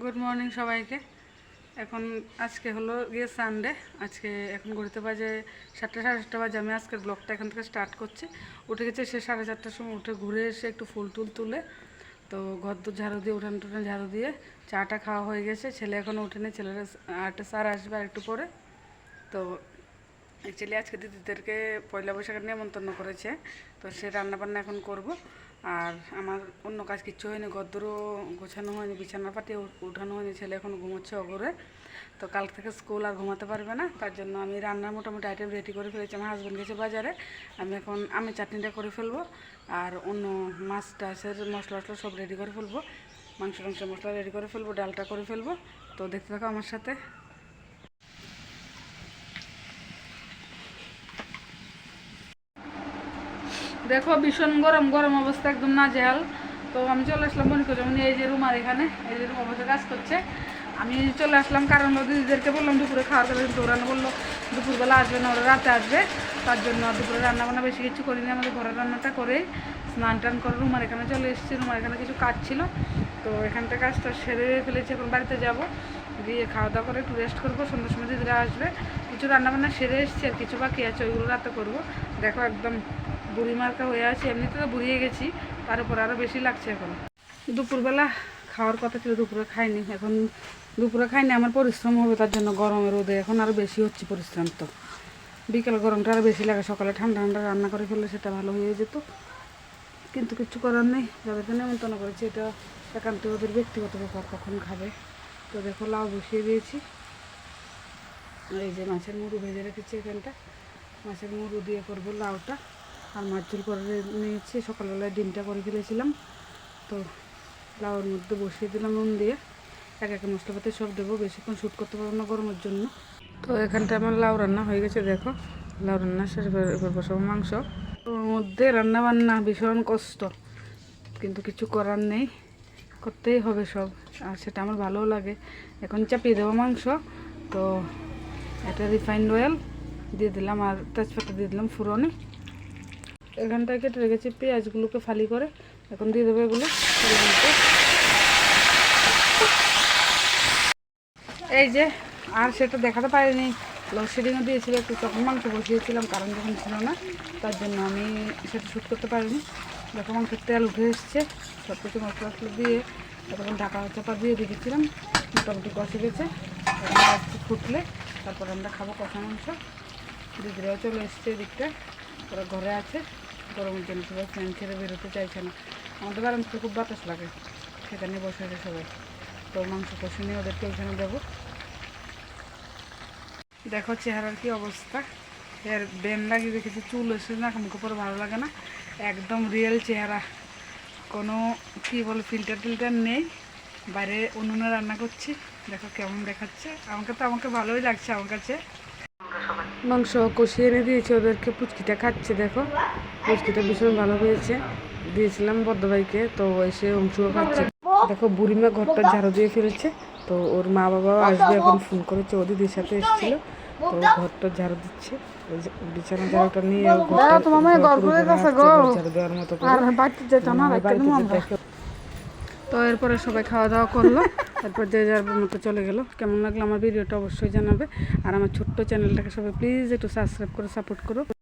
Good morning সবাইকে। এখন আজকে হলো গিয়ে সানডে আজকে এখন ঘুরতে বাজে সাতটা, সাড়ে সাতটা বাজে। আমি আজকের ব্লগটা এখান থেকে স্টার্ট করছি। উঠে গেছে সে সাড়ে চারটার সময় উঠে ঘুরে এসে একটু ফুল টুল তুলে, তো ঘর দূর ঝাড়ু দিয়ে, উঠান টুঠান ঝাড়ু দিয়ে চাটা খাওয়া হয়ে গেছে। ছেলে এখনও উঠেনি ছেলেরা আটটা স্যার আসবে আর একটু পরে। তো অ্যাকচুয়ালি আজকে দিদিদেরকে পয়লা বৈশাখের নিমন্ত্রণ করেছে। তো সে রান্নাবান্না এখন করব। আর আমার অন্য কাজ কিচ্ছু হয়নি, গদ্দরও গোছানো হয়নি, বিছানা পাটি উঠানো হয়নি, ছেলে এখন ঘুমোচ্ছে অগরে। তো কাল থেকে স্কুল আর ঘুমাতে পারবে না, তার জন্য আমি রান্নার মোটামুটি আইটেম রেডি করে ফেলেছি আমার হাজব্যান্ড গেছে বাজারে। আমি এখন, আমি চাটনিটা করে ফেলব আর অন্য মাছ টাছের মশলা টশলা সব রেডি করে ফেলব, মাংস টাংস মশলা রেডি করে ফেলব, ডালটা করে ফেলব। তো দেখতে থাকো আমার সাথে। দেখো ভীষণ গরম গরম অবস্থা একদম না জেহাল তো আমি চলে আসলাম মনে করছি মানে এই যে রুম আর এখানে, এই যে রুম অবস্থা কাজ করছে। আমি চলে আসলাম কারণ দিদিদেরকে বললাম দুপুরে খাওয়ার কথা কিন্তু ওরা বলল দুপুরবেলা আসবে না, ওরা রাতে আসবে। তার জন্য দুপুরে রান্না বান্না বেশি কিছু করিনি, আমাদের ঘরের রান্নাটা করে স্নান টান করে রুম আর এখানে চলে এসেছি। রুম আর এখানে কিছু কাজ ছিল। তো এখানটা কাজটা সেরে ফেলেছি, এখন বাড়িতে যাব। দিয়ে খাওয়া দাওয়া করে একটু রেস্ট করব, সন্ধ্যার সময় দিদিরা আসবে। কিছু রান্নাবান্না সেরে এসেছি, আর কিছু বাকি আছে, ওইগুলো রাতে করব। দেখো একদম বুড়ি মার্কা হয়ে আছে, এমনিতে তো বুড়িয়ে গেছি, তার উপর আরও বেশি লাগছে এখন। দুপুরবেলা খাওয়ার কথা ছিল, দুপুরে খাইনি, এখন দুপুরে খাইনি, আমার পরিশ্রম হবে, তার জন্য গরমে রোদে এখন আরও বেশি হচ্ছে পরিশ্রম তো। বিকেল গরমটা আরও বেশি লাগে, সকালে ঠান্ডা ঠান্ডা রান্না করে ফেললে সেটা ভালো হয়ে যেত। কিন্তু কিছু করার নেই যাদেরকে নেমন্তন্ন করেছি এটা একান্ত ওদের ব্যক্তিগত ব্যাপার, কখন খাবে। তো দেখো লাউ বসিয়ে দিয়েছি। এই যে মাছের মুড়ু ভেজে রেখেছি এখানটা। মাছের মুড়ু দিয়ে করব লাউটা। আর মাছ ঝোল করে নিয়েছি। সকালবেলায় ডিমটা করে ফেলেছিলাম। তো লাউর মধ্যে বসিয়ে দিলাম নুন দিয়ে। এক এক মশলাপাতি সব দেবো। বেশিক্ষণ শ্যুট করতে পারব না গরমের জন্য। তো এখানটা আমার লাউ রান্না হয়ে গেছে, দেখো। লাউ রান্না শেষ, এবার বসাবো মাংস। ওর মধ্যে রান্না বান্না ভীষণ কষ্ট। কিন্তু কিছু করার নেই। করতেই হবে সব। আর সেটা আমার ভালোও লাগে। এখন চাপিয়ে দেবো মাংস। তো এটা রিফাইন্ড অয়েল দিয়ে দিলাম আর তেজপাতা দিয়ে দিলাম ফুরনে। এখানটায় কেটে রেখেছি, পেঁয়াজগুলোকে ফালি করে। এখন দিয়ে দেবো এগুলো। এই যে, আর সেটা দেখাতে পারিনি। লোডশেডিংও দিয়েছিল, একটু তখন মাংস বসিয়েছিলাম, কারণ যখন ছিল না, তার জন্য আমি সেটা শ্যুট করতে পারিনি। দেখো মাংসের তেল উঠে এসছে সব কিছু মশলা টশলা দিয়ে তখন ঢাকা চাপা দিয়ে রেখেছিলাম, মোটামুটি কষে গেছে। একটু ফুটলে তারপর আমরা খাব কষা মাংস। দিদিরাও চলে এসছে এদিকটা ওরা ঘরে আছে। গরমের জন্য সবাই ফ্যান ছেড়ে বেরোতে চাইছে না। আমাদের বারান্দাতে খুব বাতাস লাগে, সেখানে বসে আছে সবাই। তো মাংস কষে নিয়ে ওদেরকে ওইখানে দেবো। দেখো চেহারার কি অবস্থা। এর বেন লাগিয়ে রেখেছি চুল এসে না, মুখে পরে ভালো লাগে না। একদম রিয়েল চেহারা। কোনো কি বলে ফিল্টার টিল্টার নেই। বাইরে উনুনে রান্না করছি। দেখো কেমন দেখাচ্ছে। আমাকে তো, আমাকে ভালোই লাগছে আমার কাছে। মাংস কষিয়ে এনে দিয়েছি ওদেরকে পুচকিটা খাচ্ছে দেখো। পুচকিটা ভীষণ ভালো হয়েছে। দিয়েছিলাম বদ্ধভাইকে তো এসে অংশও খাচ্ছে। দেখো বুড়িমা ঘরটা ঝাড়ু দিয়ে ফেলেছে তো ওর মা বাবাও আসবে এখন ফোন করেছে ও দিদির সাথে এসেছিল তো ঘরটা ঝাড়ু দিচ্ছে। বিছানা ঝাড়ুটা নিয়ে ঝাড়ু দেওয়ার মতো। তো এরপরে সবাই খাওয়া দাওয়া করল। তারপর যে যার মতো চলে গেল। কেমন লাগল আমার ভিডিওটা অবশ্যই জানাবে। আর আমার ছোট্ট চ্যানেলটাকে সবাই প্লিজ একটু সাবস্ক্রাইব করে সাপোর্ট করো।